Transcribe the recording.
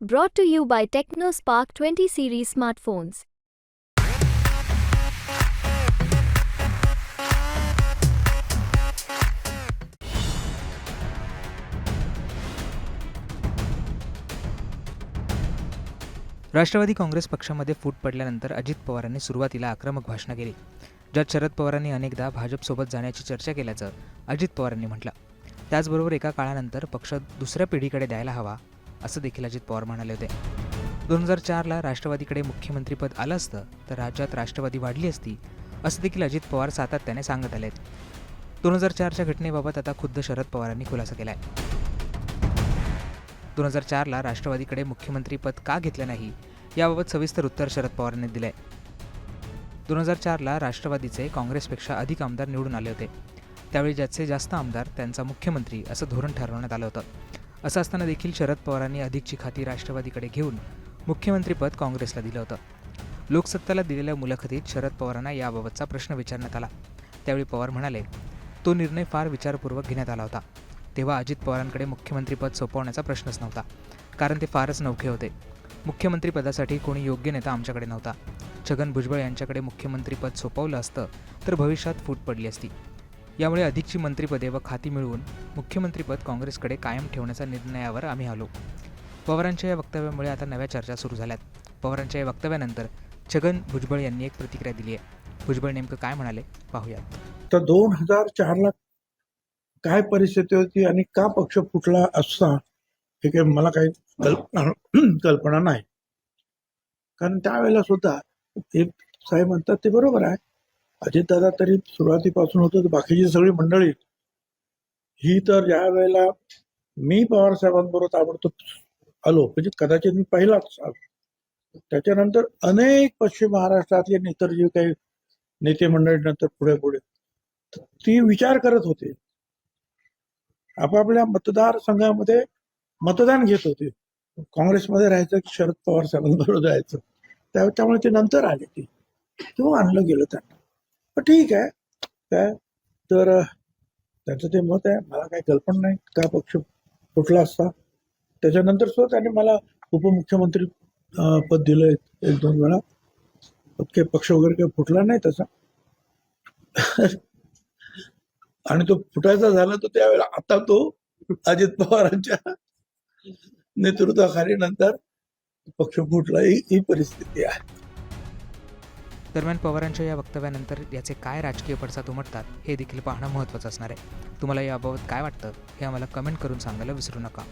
Brought to you by TechnoSpark 20 series smartphones. Rashtrawadi Congress पक्षामध्ये फूट पडल्यानंतर अजित पवारांनी सुरुवातीला आक्रमक भाषणं केली ज्यात शरद पवारांनी अनेकदा भाजपसोबत जाण्याची चर्चा केल्याचं अजित पवारांनी म्हटलं त्याचबरोबर एका काळानंतर पक्ष दुसऱ्या पिढीकडे द्यायला हवा असं देखील अजित पवार म्हणाले होते. दोन हजार चारला राष्ट्रवादीकडे मुख्यमंत्रीपद आलं असतं तर राज्यात राष्ट्रवादी वाढली असती असं देखील अजित पवार सातत्याने सांगत आले दोन हजार चारच्या घटनेबाबत आता खुद्द शरद पवारांनी खुलासा केला आहे दोन हजार चारला राष्ट्रवादीकडे मुख्यमंत्रीपद का घेतलं नाही याबाबत सविस्तर उत्तर शरद पवारांनी दिलंय. दोन हजार चारला राष्ट्रवादीचे काँग्रेसपेक्षा अधिक आमदार निवडून आले होते. त्यावेळी ज्याचे जास्त आमदार त्यांचा मुख्यमंत्री असं धोरण ठरवण्यात आलं होतं. असं असताना देखील शरद पवारांनी अधिकची खाती राष्ट्रवादीकडे घेऊन मुख्यमंत्रीपद काँग्रेसला दिलं होतं. लोकसत्ताला दिलेल्या मुलाखतीत शरद पवारांना याबाबतचा प्रश्न विचारण्यात आला. त्यावेळी पवार म्हणाले तो निर्णय फार विचारपूर्वक घेण्यात आला होता. तेव्हा अजित पवारांकडे मुख्यमंत्रीपद सोपवण्याचा प्रश्नच नव्हता कारण ते फारच नवखे होते. मुख्यमंत्रीपदासाठी कोणी योग्य नेता आमच्याकडे नव्हता. छगन भुजबळ यांच्याकडे मुख्यमंत्रीपद सोपवलं असतं तर भविष्यात फूट पडली असती. यामुळे अधिकची मंत्रिपदे व खाती मिळवून मुख्यमंत्रीपद काँग्रेसकडे कायम ठेवण्याच्या निर्णयावर आम्ही आलो. पवारांच्या या वक्तव्यामुळे आता नव्या चर्चा सुरू झाल्यात. पवारांच्या या वक्तव्यानंतर छगन भुजबळ यांनी एक प्रतिक्रिया दिली आहे. भुजबळ नेमकं काय म्हणाले? पाहूयात. तर दोन हजार चारला काय परिस्थिती होती आणि का पक्ष फुटला असता हे काही मला काही कल्पना कल्पना नाही. कारण त्यावेळेला सुद्धा एक साहेब म्हणतात ते बरोबर आहे. अजितदादा तरी सुरुवातीपासून होतं तर बाकीची सगळी मंडळी. ही तर ज्या वेळेला मी पवार साहेबांबरोबर ताबडतोब आलो म्हणजे कदाचित मी पहिलाच आलो. त्याच्यानंतर अनेक पश्चिम महाराष्ट्रातले इतर जे काही नेते मंडळी नंतर पुढे पुढे ती विचार करत होते. आपापल्या मतदारसंघामध्ये मतदान घेत होते. काँग्रेसमध्ये राहायचं की शरद पवार साहेबांबरोबर जायचं. त्यामुळे ते नंतर आले ते. किंवा आणलं गेलं त्यांना. ठीक आहे. काय? तर त्याचं त्यांचं ते मत आहे. मला काही कल्पना नाही. का पक्ष फुटला असता? त्याच्यानंतर सुद्धा त्यांनी मला उपमुख्यमंत्री पद दिलं एक दोन वेळा. पण काही पक्ष वगैरे काही फुटला नाही तसा. आणि तो फुटायचा झाला तर त्यावेळेला आता तो अजित पवारांच्या नेतृत्वाखाली नंतर पक्ष फुटला. ही ही परिस्थिती आहे. दरम्यान पवारांच्या या वक्तव्यानंतर याचे काय राजकीय पडसाद उमटतात हे देखील पाहणं महत्त्वाचं असणार आहे. तुम्हाला याबाबत काय वाटतं हे आम्हाला कमेंट करून सांगायला विसरू नका.